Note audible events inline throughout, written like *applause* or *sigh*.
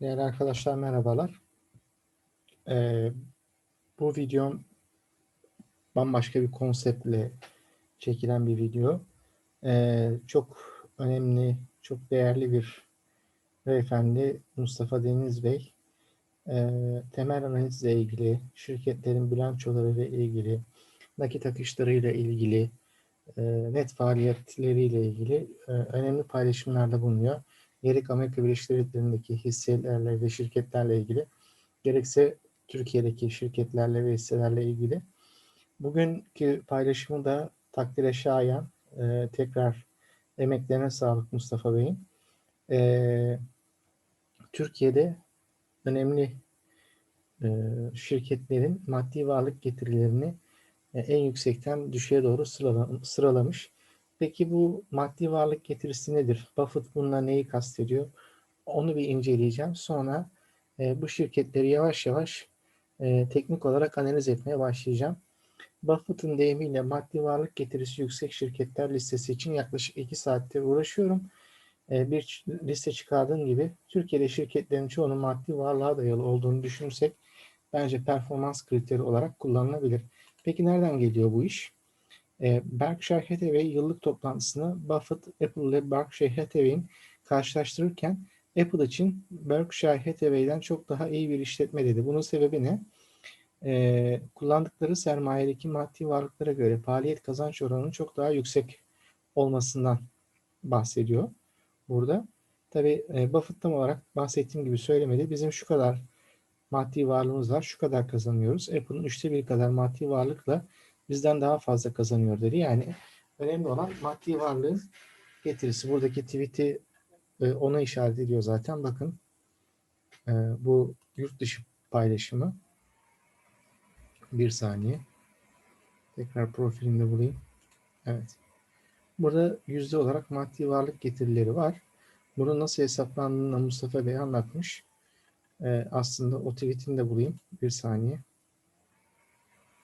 Değerli arkadaşlar merhabalar. Ee, bu videom bambaşka bir konseptle çekilen bir video. Ee, çok önemli, çok değerli bir beyefendi Mustafa Deniz Bey. Ee, temel analizle ilgili, şirketlerin bilançoları ile ilgili, nakit akışlarıyla ilgili, e, net faaliyetleriyle ilgili e, önemli paylaşımlarda bulunuyor gerek Amerika Birleşik Devletleri'ndeki hisselerle ve şirketlerle ilgili gerekse Türkiye'deki şirketlerle ve hisselerle ilgili. Bugünkü paylaşımı da takdire şayan. E, tekrar emeklerine sağlık Mustafa Bey'in. E, Türkiye'de önemli e, şirketlerin maddi varlık getirilerini e, en yüksekten düşüğe doğru sıralamış. Peki bu maddi varlık getirisi nedir? Buffett bununla neyi kastediyor? Onu bir inceleyeceğim. Sonra e, bu şirketleri yavaş yavaş e, teknik olarak analiz etmeye başlayacağım. Buffett'ın deyimiyle maddi varlık getirisi yüksek şirketler listesi için yaklaşık 2 saattir uğraşıyorum. E, bir liste çıkardığım gibi Türkiye'de şirketlerin çoğunun maddi varlığa dayalı olduğunu düşünürsek bence performans kriteri olarak kullanılabilir. Peki nereden geliyor bu iş? E, Berkshire Hathaway yıllık toplantısını Buffett, Apple ile Berkshire Hathaway'in karşılaştırırken Apple için Berkshire Hathaway'den çok daha iyi bir işletme dedi. Bunun sebebi ne? E, kullandıkları sermayedeki maddi varlıklara göre faaliyet kazanç oranının çok daha yüksek olmasından bahsediyor burada. Tabi e, Buffett tam olarak bahsettiğim gibi söylemedi. Bizim şu kadar maddi varlığımız var, şu kadar kazanıyoruz. Apple'ın üçte bir kadar maddi varlıkla bizden daha fazla kazanıyor dedi. Yani önemli olan maddi varlığın getirisi. Buradaki tweet'i e, ona işaret ediyor zaten. Bakın e, bu yurt dışı paylaşımı. Bir saniye. Tekrar profilimde bulayım. Evet. Burada yüzde olarak maddi varlık getirileri var. Bunu nasıl hesaplandığını Mustafa Bey anlatmış. Ee, aslında o tweetini de bulayım. Bir saniye.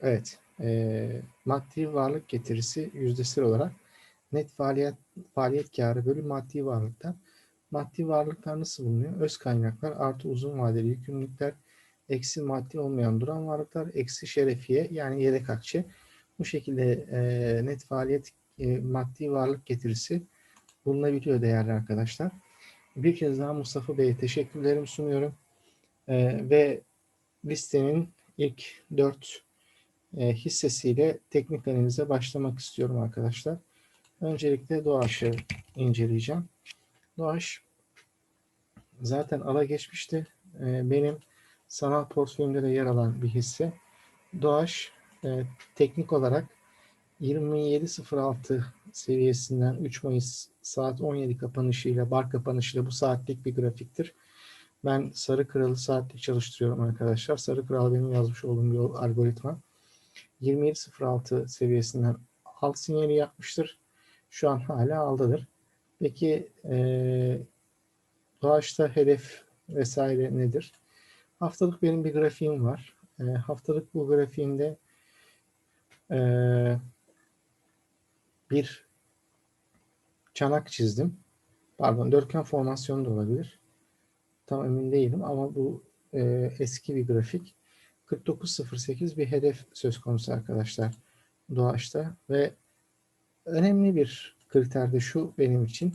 Evet e, maddi varlık getirisi yüzdesel olarak net faaliyet faaliyet karı bölü maddi varlıktan maddi varlıklar nasıl bulunuyor? Öz kaynaklar artı uzun vadeli yükümlülükler eksi maddi olmayan duran varlıklar eksi şerefiye yani yedek akçe bu şekilde e, net faaliyet e, maddi varlık getirisi bulunabiliyor değerli arkadaşlar. Bir kez daha Mustafa Bey'e teşekkürlerimi sunuyorum. E, ve listenin ilk dört hissesiyle teknik analize başlamak istiyorum arkadaşlar. Öncelikle Doğaç'ı inceleyeceğim. Doğaç zaten ala geçmişti. E, benim sanal portföyümde de yer alan bir hisse. Doğaç e, teknik olarak 27.06 seviyesinden 3 Mayıs saat 17 kapanışıyla, bar kapanışıyla bu saatlik bir grafiktir. Ben Sarı Kralı saatlik çalıştırıyorum arkadaşlar. Sarı Kral benim yazmış olduğum bir algoritma. 27.06 seviyesinden alt sinyali yapmıştır. Şu an hala aldadır. Peki e, doğaçta hedef vesaire nedir? Haftalık benim bir grafiğim var. E, haftalık bu grafiğimde e, bir çanak çizdim. Pardon dörtgen formasyonu da olabilir. Tam emin değilim ama bu e, eski bir grafik. 49.08 bir hedef söz konusu arkadaşlar Doğaç'ta ve önemli bir kriter de şu benim için.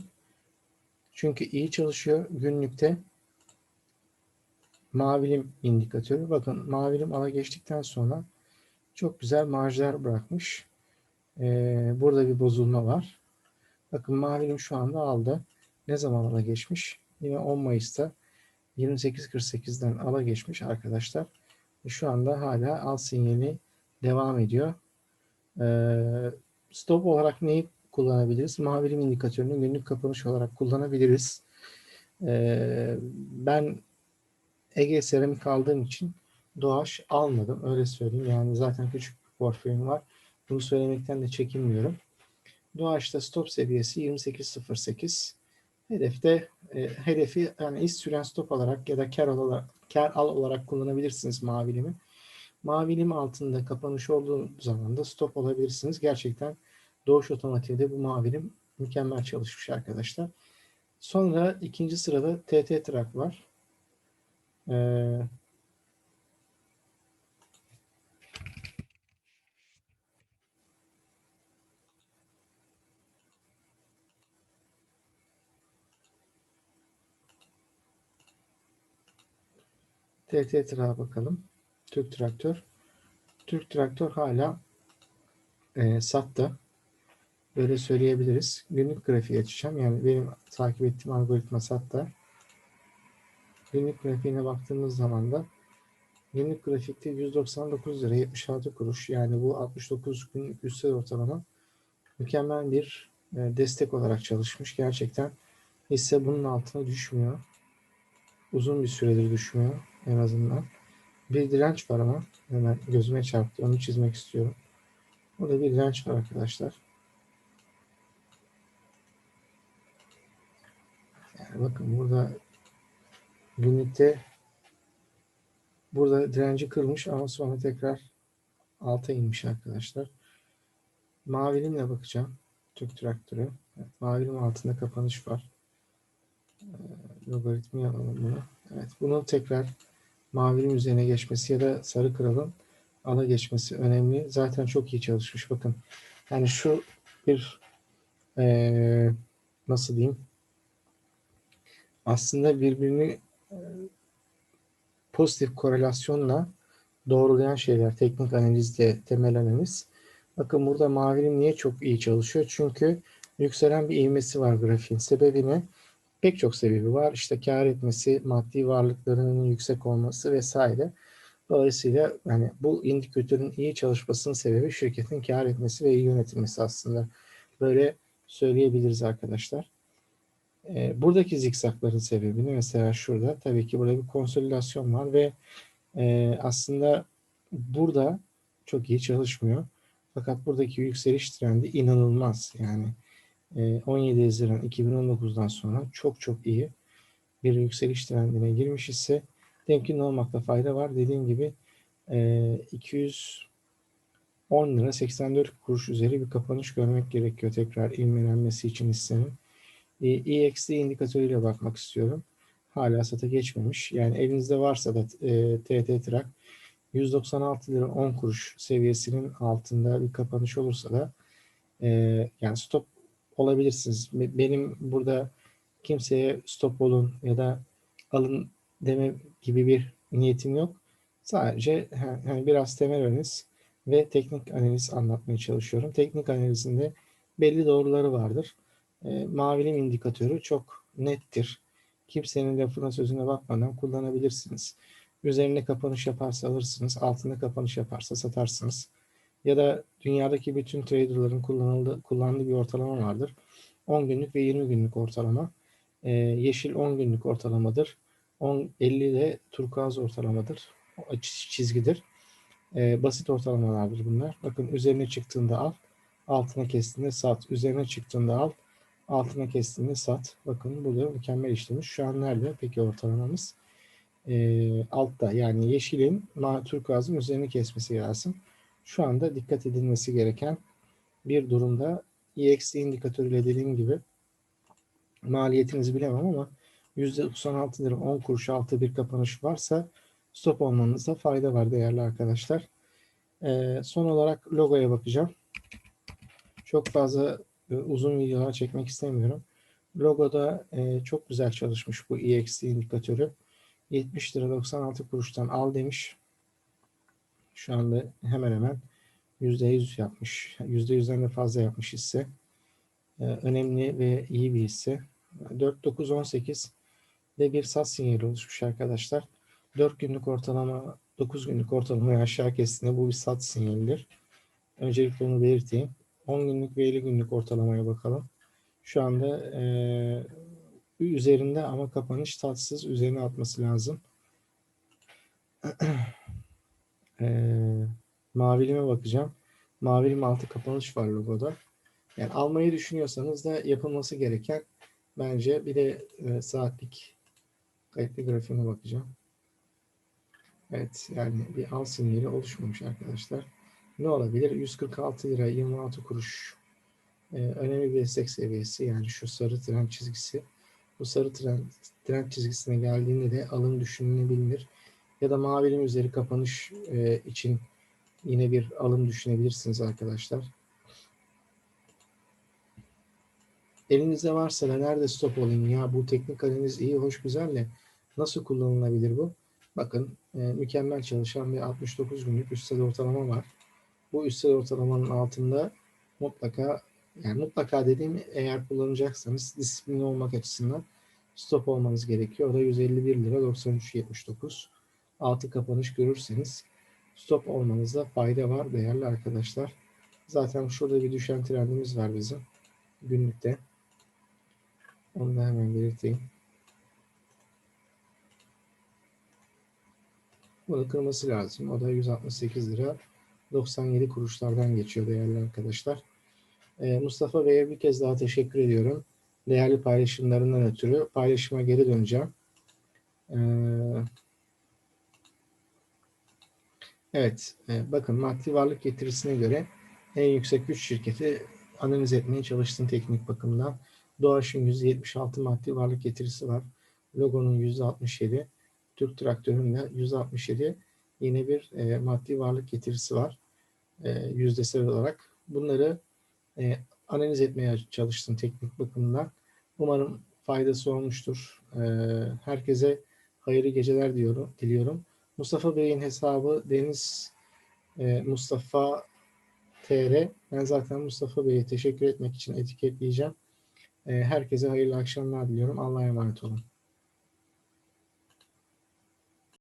Çünkü iyi çalışıyor günlükte mavilim indikatörü. Bakın mavilim ala geçtikten sonra çok güzel marjlar bırakmış. Ee, burada bir bozulma var. Bakın mavilim şu anda aldı. Ne zaman ala geçmiş? Yine 10 Mayıs'ta 28.48'den ala geçmiş arkadaşlar. Şu anda hala al sinyali devam ediyor. Ee, stop olarak neyi kullanabiliriz? Mavilim indikatörünü günlük kapanış olarak kullanabiliriz. Ee, ben Ege seramik aldığım için Doğaç almadım. Öyle söyleyeyim. Yani zaten küçük bir portföyüm var. Bunu söylemekten de çekinmiyorum. Doğaç'ta stop seviyesi 28.08. Hedefte e, hedefi yani iz süren stop olarak ya da kar olarak kar al olarak kullanabilirsiniz mavilimi. Mavilim altında kapanış olduğu zaman da stop olabilirsiniz. Gerçekten Doğuş Otomotiv'de bu mavilim mükemmel çalışmış arkadaşlar. Sonra ikinci sırada TT Trak var. Ee, TT Trak'a bakalım. Türk Traktör. Türk Traktör hala e, sattı. Böyle söyleyebiliriz. Günlük grafiği açacağım. Yani benim takip ettiğim algoritma sattı. Günlük grafiğine baktığımız zaman da günlük grafikte 199 lira 76 kuruş. Yani bu 69 günlük üstel ortalama mükemmel bir e, destek olarak çalışmış. Gerçekten hisse bunun altına düşmüyor. Uzun bir süredir düşmüyor en azından. Bir direnç var ama hemen gözüme çarptı. Onu çizmek istiyorum. Burada bir direnç var arkadaşlar. Yani bakın burada günlükte burada direnci kırmış ama sonra tekrar alta inmiş arkadaşlar. Mavilimle bakacağım. Türk traktörü. Evet, mavilim altında kapanış var. Ee, logaritmi alalım bunu. Evet, bunu tekrar mavinin üzerine geçmesi ya da sarı kralın ala geçmesi önemli. Zaten çok iyi çalışmış. Bakın yani şu bir ee, nasıl diyeyim aslında birbirini e, pozitif korelasyonla doğrulayan şeyler. Teknik analizde temel analiz. Bakın burada mavinin niye çok iyi çalışıyor? Çünkü yükselen bir ivmesi var grafiğin. Sebebi ne? Pek çok sebebi var. İşte kar etmesi, maddi varlıklarının yüksek olması vesaire. Dolayısıyla yani bu indikatörün iyi çalışmasının sebebi şirketin kar etmesi ve iyi yönetilmesi aslında. Böyle söyleyebiliriz arkadaşlar. E, buradaki zikzakların sebebini mesela şurada tabii ki burada bir konsolidasyon var ve e, aslında burada çok iyi çalışmıyor. Fakat buradaki yükseliş trendi inanılmaz. Yani 17 Haziran 2019'dan sonra çok çok iyi bir yükseliş trendine girmiş ise temkin olmakta fayda var. Dediğim gibi 210 lira 84 kuruş üzeri bir kapanış görmek gerekiyor tekrar ilmelenmesi için hissenin. EXD indikatörüyle bakmak istiyorum. Hala sata geçmemiş. Yani elinizde varsa da TT Trak 196 lira 10 kuruş seviyesinin altında bir kapanış olursa da yani stop olabilirsiniz. Benim burada kimseye stop olun ya da alın deme gibi bir niyetim yok. Sadece yani biraz temel analiz ve teknik analiz anlatmaya çalışıyorum. Teknik analizinde belli doğruları vardır. E, mavilim indikatörü çok nettir. Kimsenin lafına sözüne bakmadan kullanabilirsiniz. Üzerine kapanış yaparsa alırsınız, altında kapanış yaparsa satarsınız ya da dünyadaki bütün traderların kullanıldığı, kullandığı bir ortalama vardır. 10 günlük ve 20 günlük ortalama. Ee, yeşil 10 günlük ortalamadır. 10, 50 de turkuaz ortalamadır. Çizgidir. Ee, basit ortalamalardır bunlar. Bakın üzerine çıktığında al, altına kestiğinde sat. Üzerine çıktığında al, altına kestiğinde sat. Bakın burada mükemmel işlemiş. Şu an nerede peki ortalamamız? Ee, altta yani yeşilin turkuazın üzerine kesmesi lazım şu anda dikkat edilmesi gereken bir durumda. EXT indikatörüyle dediğim gibi maliyetinizi bilemem ama %96 lira 10 kuruş altı bir kapanış varsa stop olmanızda fayda var değerli arkadaşlar. Ee, son olarak logoya bakacağım. Çok fazla e, uzun videolar çekmek istemiyorum. Logoda e, çok güzel çalışmış bu EXT indikatörü. 70 lira 96 kuruştan al demiş. Şu anda hemen hemen %100 yapmış. %100'den de fazla yapmış hisse. Ee, önemli ve iyi bir hisse. 4918 de bir sat sinyali oluşmuş arkadaşlar. 4 günlük ortalama 9 günlük ortalamayı aşağı kestiğinde bu bir sat sinyalidir. Öncelikle onu belirteyim. 10 günlük ve 50 günlük ortalamaya bakalım. Şu anda e, üzerinde ama kapanış tatsız üzerine atması lazım. *clears throat* e, mavilime bakacağım. Mavilim altı kapanış var logoda. Yani almayı düşünüyorsanız da yapılması gereken bence bir de e, saatlik kayıtlı grafiğine bakacağım. Evet yani bir al sinyali oluşmamış arkadaşlar. Ne olabilir? 146 lira 26 kuruş ee, önemli bir destek seviyesi yani şu sarı tren çizgisi Bu sarı trend, trend çizgisine geldiğinde de alım düşünülebilir. Ya da mavinin üzeri kapanış e, için yine bir alım düşünebilirsiniz arkadaşlar. Elinizde varsa da nerede stop olayım ya bu teknik haliniz iyi hoş güzel de nasıl kullanılabilir bu? Bakın e, mükemmel çalışan bir 69 günlük üstel ortalama var. Bu üstel ortalamanın altında mutlaka yani mutlaka dediğim eğer kullanacaksanız disiplinli olmak açısından stop olmanız gerekiyor. O da 151 lira 93.79. Altı kapanış görürseniz stop olmanızda fayda var değerli arkadaşlar. Zaten şurada bir düşen trendimiz var bizim günlükte. Onu da hemen belirteyim. Bunu kırması lazım. O da 168 lira 97 kuruşlardan geçiyor değerli arkadaşlar. Ee, Mustafa Bey'e bir kez daha teşekkür ediyorum. Değerli paylaşımlarından ötürü. Paylaşıma geri döneceğim. Ee, evet. E, bakın maddi varlık getirisine göre en yüksek 3 şirketi analiz etmeye çalıştım teknik bakımdan. Doğaç'ın %76 maddi varlık getirisi var. Logo'nun %67. Türk Traktör'ün de %67 yine bir e, maddi varlık getirisi var. E, yüzdesel olarak. Bunları e, analiz etmeye çalıştım teknik bakımdan. Umarım faydası olmuştur. E, herkese hayırlı geceler diyorum, diliyorum. Mustafa Bey'in hesabı Deniz e, Mustafa TR. Ben zaten Mustafa Bey'e teşekkür etmek için etiketleyeceğim. E, herkese hayırlı akşamlar diliyorum. Allah'a emanet olun.